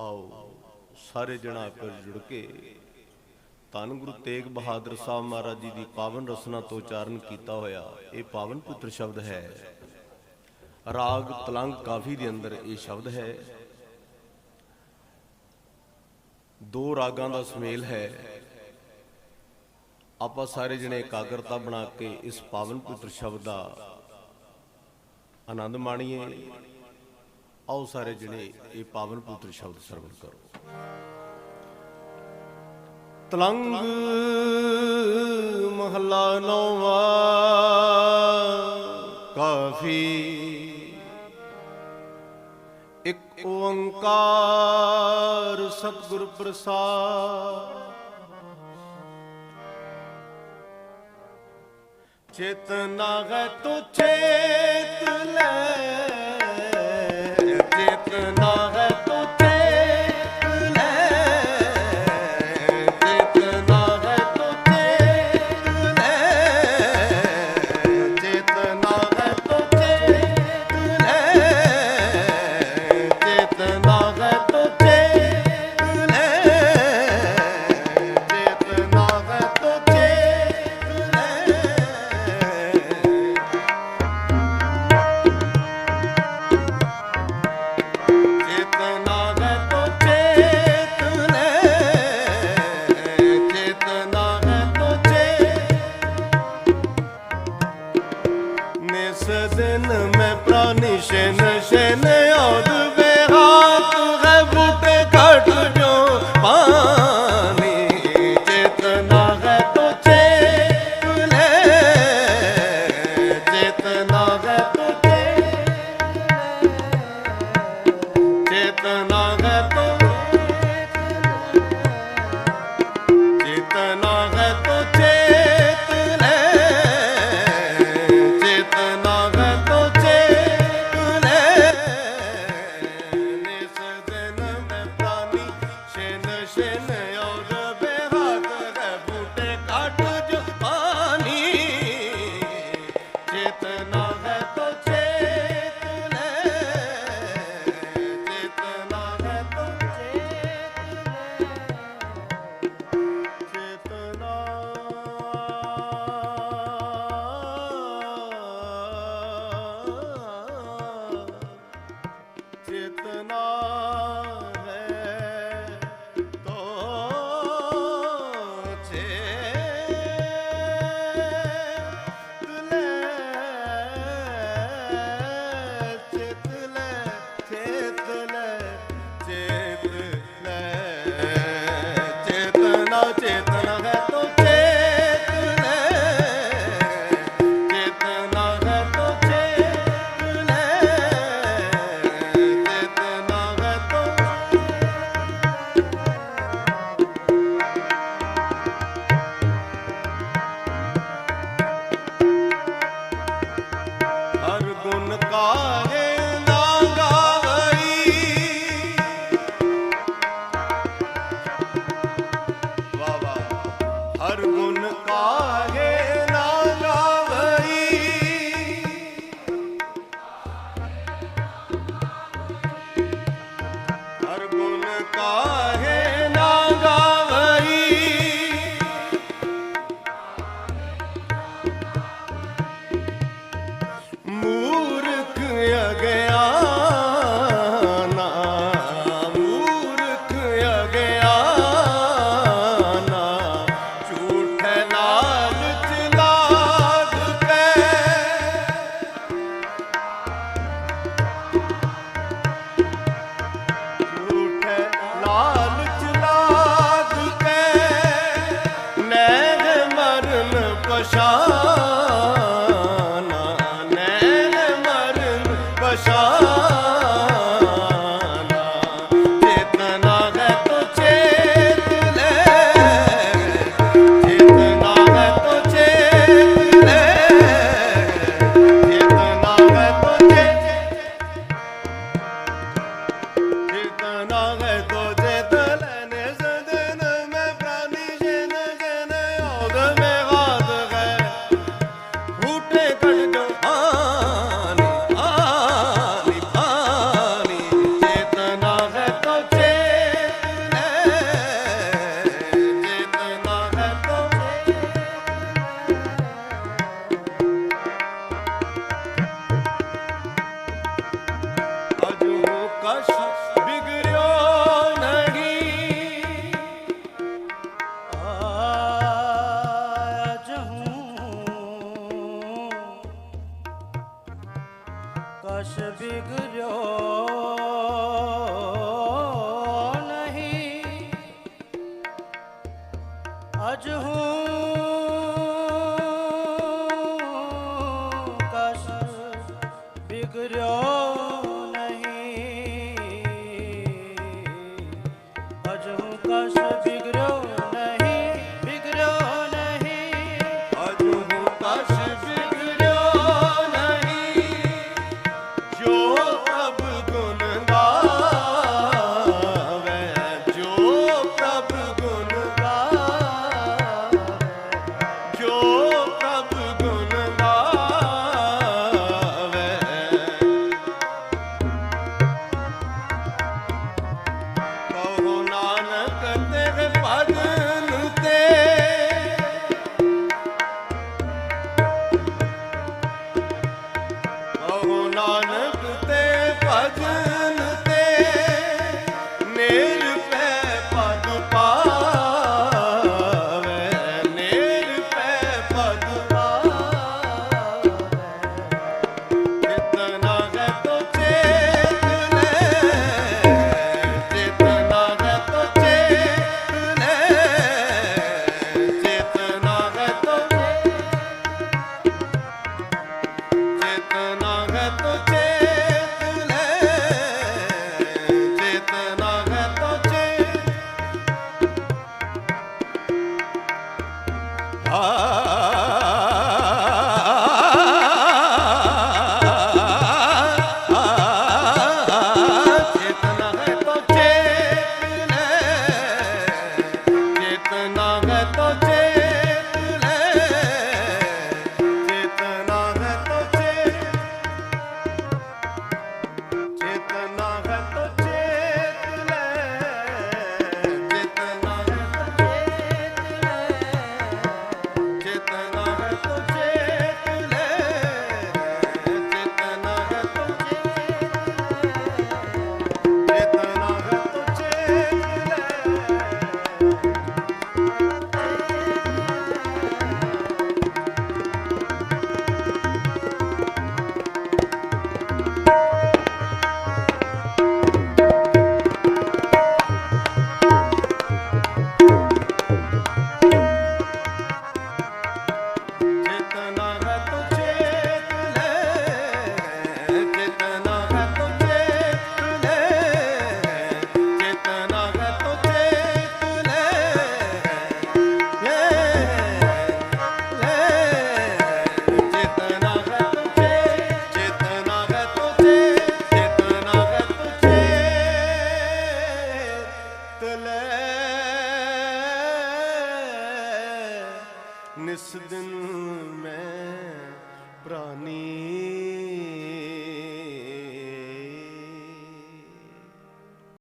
ਆਓ, ਸਾਰੇ ਜਣਾ ਆਪਸ ਜੁੜ ਕੇ ਧੰਨ ਗੁਰੂ ਤੇਗ ਬਹਾਦਰ ਸਾਹਿਬ ਮਹਾਰਾਜ ਜੀ ਦੀ ਪਾਵਨ ਰਸਨਾ ਤੋਂ ਉਚਾਰਨ ਕੀਤਾ ਹੋਇਆ ਇਹ ਪਾਵਨ ਪੁੱਤਰ ਸ਼ਬਦ ਹੈ। ਰਾਗ ਤਲੰਗ ਕਾਫੀ ਦੇ ਅੰਦਰ ਇਹ ਸ਼ਬਦ ਹੈ। ਦੋ ਰਾਗਾਂ ਦਾ ਸੁਮੇਲ ਹੈ। ਆਪਾਂ ਸਾਰੇ ਜਣੇ ਇਕਾਗਰਤਾ ਬਣਾ ਕੇ ਇਸ ਪਾਵਨ ਪੁੱਤਰ ਸ਼ਬਦ ਦਾ ਆਨੰਦ ਮਾਣੀਏ। ਆਓ ਸਾਰੇ ਜਣੇ ਇਹ ਪਾਵਨ ਪੁੱਤਰ ਸ਼ਬਦ ਸਰਵਣ ਕਰੋ। ਤਲੰਗ ਮਹੱਲਾ ਨੌਵਾਂ, ਕਾਫੀ ਇੱਕ ਓੰਕਾਰ ਸਤਿਗੁਰ ਪ੍ਰਸਾਦ। ਚੇਤਨਾ ਹੈ ਤੋ ਚੇਤ ਲੈ। ਚੇਤਨਾ ਹੈ ਤੋ ਸਦਨ ਮੈਂ ਪ੍ਰਾਨੀ ਸ਼ਨ ਸ਼ਨ ਔਦ ਬੇਹਾਤ ਹੈ ਬੂਟੇ ਘਟ ਜੋ ਪਾਣੀ ਚੇਤਨਾ ਹੈ ਤੋ ਲੈ ਚੇਤਨਾ ਹੈ ਤੋ ਚੇਤਨਾ ਹੈ ਤੋ পারবো না 啊。 아 이.